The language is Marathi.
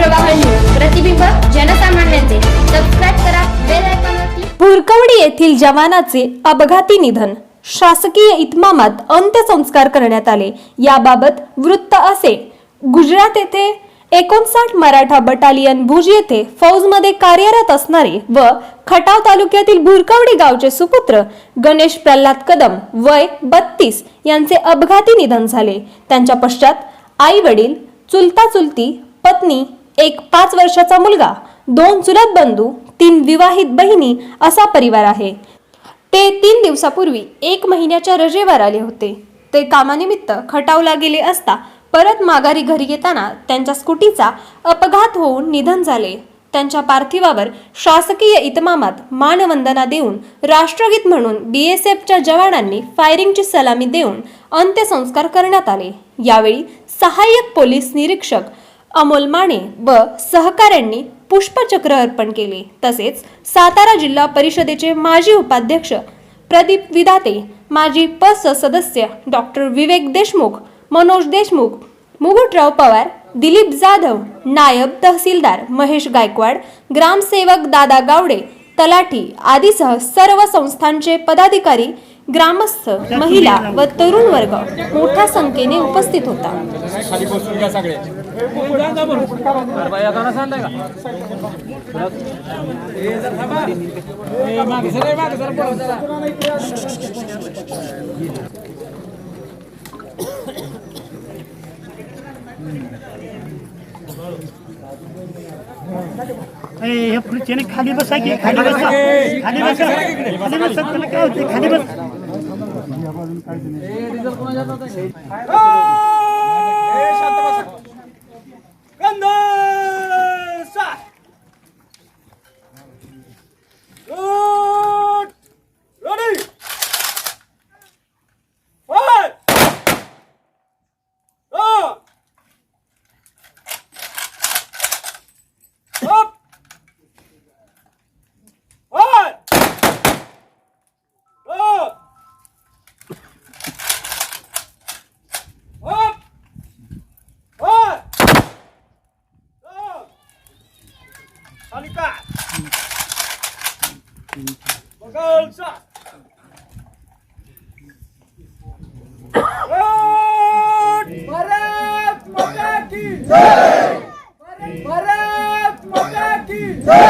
प्रवाह न्यूज प्रतिबिंब जनसामान्यांचे. सबस्क्राईब करा बेल भुरकवडी येथील जवानाचे अपघाती निधन. शासकीय इतमामात अंत्यसंस्कार करण्यात आले. याबाबत वृत्त असे. गुजरात येथे एकोणसाठ मराठा बटालियन भुज येथे फौजमध्ये कार्यरत असणारे व खटाव तालुक्यातील भुरकवडी गावचे सुपुत्र गणेश प्रल्हाद कदम वय बत्तीस यांचे अपघाती निधन झाले. त्यांच्या पश्चात आई वडील चुलता चुलती पत्नी एक पाच वर्षाचा मुलगा दोन चुलत बंधू तीन विवाहित बहिणी असा परिवार आहे. ते तीन दिवसापूर्वी एक महिन्याच्या रजेवर आले होते. ते कामानिमित्त खटावला गेले असता परत माघारी घरी येताना त्यांच्या स्कूटीचा अपघात होऊन निधन झाले. त्यांच्या पार्थिवावर शासकीय इतमामात मानवंदना देऊन राष्ट्रगीत म्हणून बी एस एफच्या जवानांनी फायरिंगची सलामी देऊन अंत्यसंस्कार करण्यात आले. यावेळी सहाय्यक पोलीस निरीक्षक अमोल माने व सहकाऱ्यांनी पुष्पचक्र अर्पण केले. तसेच सातारा जिल्हा परिषदेचे माजी उपाध्यक्ष प्रदीप विदाते माजी पस सदस्य डॉक्टर विवेक देशमुख मनोज देशमुख मुगुटराव पवार दिलीप जाधव नायब तहसीलदार महेश गायकवाड ग्रामसेवक दादा गावडे तलाठी आदीसह सर्व संस्थांचे पदाधिकारी ग्रामस्थ महिला व तरुण वर्ग मोठ्या संख्येने उपस्थित होता. हे पुढचे नाही, खाली बसा की खाली बसा. खाली बसा. खाली बसा. त्याला काय होते खाली बस. भारत माता की जय भारत माता की जय